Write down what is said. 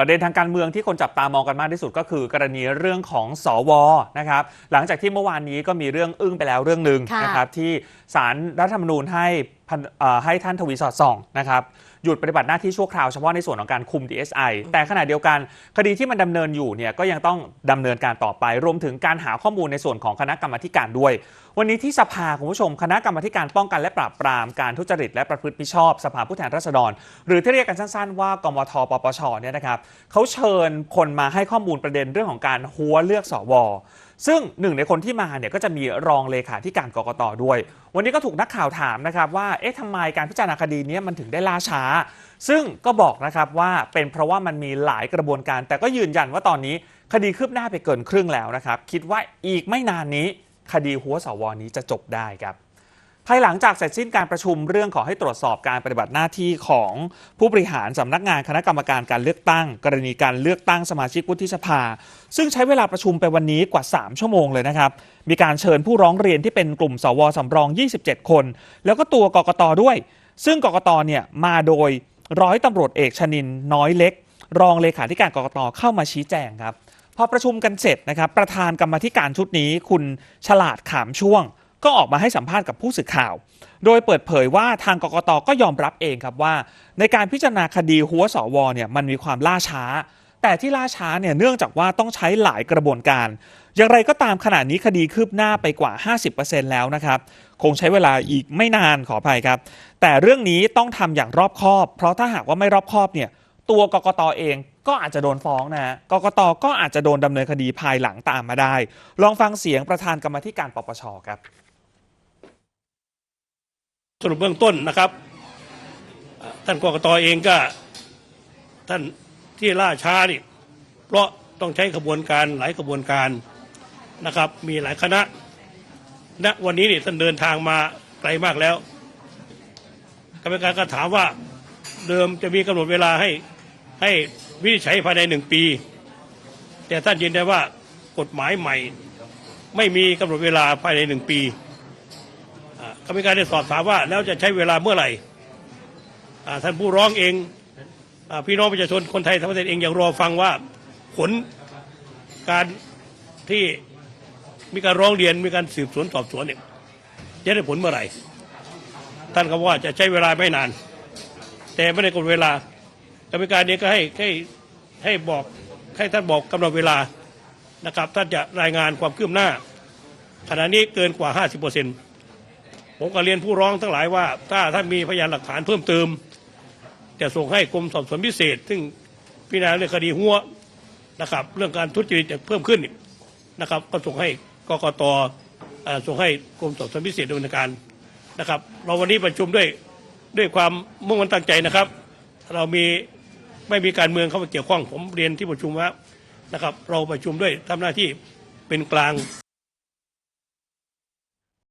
ประเด็นทางการเมืองที่คนจับตามองกันมากที่สุดก็คือกรณีเรื่องของสวนะครับหลังจากที่เมื่อวานนี้ก็มีเรื่องอึ้งไปแล้วเรื่องหนึ่งค่ะนะครับที่สารรัฐธรรมนูญให้พันเอ่อ ให้ท่านทวีสอดส่องนะครับหยุดปฏิบัติหน้าที่ชั่วคราวเฉพาะในส่วนของการคุม DSI แต่ขณะเดียวกันคดีที่มันดำเนินอยู่เนี่ยก็ยังต้องดำเนินการต่อไป รวมถึงการหาข้อมูลในส่วนของคณะกรรมาธิการด้วย วันนี้ที่สภาคุณผู้ชม คณะกรรมาธิการป้องกันและปราบปรามการทุจริตและประพฤติมิชอบ สภาผู้แทนราษฎร หรือที่เรียกกันสั้นๆว่ากมทปปชเนี่ยนะครับเขาเชิญคนมาให้ข้อมูลประเด็นเรื่องของการหัวเลือกสว ซึ่งหนึ่งในคนที่มาเนี่ยก็จะมีรองเลขาธิการกรกตด้วย วันนี้ก็ถูกนักข่าวถามนะครับว่าเอ๊ะทำไมการพิจารณาคดีนี้มันถึงได้ล่าช้า ซึ่งก็บอกนะครับว่าเป็นเพราะว่ามันมีหลายกระบวนการ แต่ก็ยืนยันว่าตอนนี้คดีคืบหน้าไปเกินครึ่งแล้วนะครับ คิดว่าอีกไม่นานนี้ คดีหัวสวนี้จะจบได้ครับ ภายหลังจากเสร็จสิ้นการประชุมเรื่องขอให้ตรวจสอบการปฏิบัติหน้าที่ของผู้บริหารสำนักงานคณะกรรมการการเลือกตั้ง กรณีการเลือกตั้งสมาชิกวุฒิสภา ซึ่งใช้เวลาประชุมไปวันนี้กว่า 3 ชั่วโมงเลยนะครับ มีการเชิญผู้ร้องเรียนที่เป็นกลุ่มสวสำรอง 27 คน แล้วก็ตัวกกตด้วย ซึ่งกกตเนี่ยมาโดยร้อยตำรวจเอกชนินน้อยเล็ก รองเลขาธิการกกตเข้ามาชี้แจงครับพอประชุมกันเสร็จนะครับประธานกรรมธิการชุดนี้คุณฉลาดขามช่วง ก็ออกมาให้สัมภาษณ์กับผู้สื่อข่าว โดยเปิดเผยว่าทางกกตก็ยอมรับเองครับว่า ในการพิจารณาคดีหัวสวเนี่ยมันมีความล่าช้า แต่ที่ล่าช้าเนี่ยเนื่องจากว่าต้องใช้หลายกระบวนการ อย่างไรก็ตามขณะนี้คดีคืบหน้าไปกว่า 50%แล้วนะครับ คงใช้เวลาอีกไม่นานขออภัยครับ แต่เรื่องนี้ต้องทำอย่างรอบคอบ เพราะถ้าหากว่าไม่รอบคอบเนี่ยตัวกกตเองก็อาจจะโดนฟ้องนะกกตก็อาจจะโดนดำเนินคดีภายหลังตามมาได้ ลองฟังเสียงประธานกรรมธิการปปชครับ สรุปเบื้องต้นนะครับ ท่านกกตเองก็ท่านที่ล่าช้านี่เพราะต้องใช้ขบวนการหลายขบวนการนะครับ มีหลายคณะณวันนี้นี่ท่านเดินทางมาไกลมากแล้วกรรมการก็ถามว่าเดิมจะมีกำหนดเวลาให้ให้วินิจฉัยภายในหนึ่งปี แต่ท่านยืนยันว่ากฎหมายใหม่ ไม่มีกำหนดเวลาภายในหนึ่งปี กรรมการได้สอบถามว่า แล้วจะใช้เวลาเมื่อไหร่ท่านผู้ร้องเองอพี่น้องประชาชนคนไทยทั้งประเทศเองอยากรอฟังว่าผลการที่มีการร้องเรียนมีการสืบสวนสอบสวนเนี่ยจะได้ผลเมื่อไหร่ ท่านก็ว่าจะใช้เวลาไม่นาน แต่ไม่ได้กำหนดเวลากรรมการเนี้ก็ให้ให้ให้บอกให้ท่านบอกกำหนดเวลานะครับท่านจะรายงานความคืบหน้า ขณะนี้เกินกว่า 50เปอร์เซ็นต์ ผมก็เรียนผู้ร้องทั้งหลายว่า ถ้าท่านมีพยานหลักฐานเพิ่มเติมจะส่งให้กรมสอบสวนพิเศษ ซึ่งพิจารณาเรื่องคดีหัวนะครับ เรื่องการทุจริตจะเพิ่มขึ้นนะครับ ก็ส่งให้กกตส่งให้กรมสอบสวนพิเศษดำเนินการนะครับ เราวันนี้ประชุมด้วยด้วยความมุ่งมั่นตั้งใจนะครับ เรามีไม่มีการเมืองเข้ามาเกี่ยวข้องผมเรียนที่ประชุมว่านะครับ เราประชุมด้วยทำหน้าที่เป็นกลาง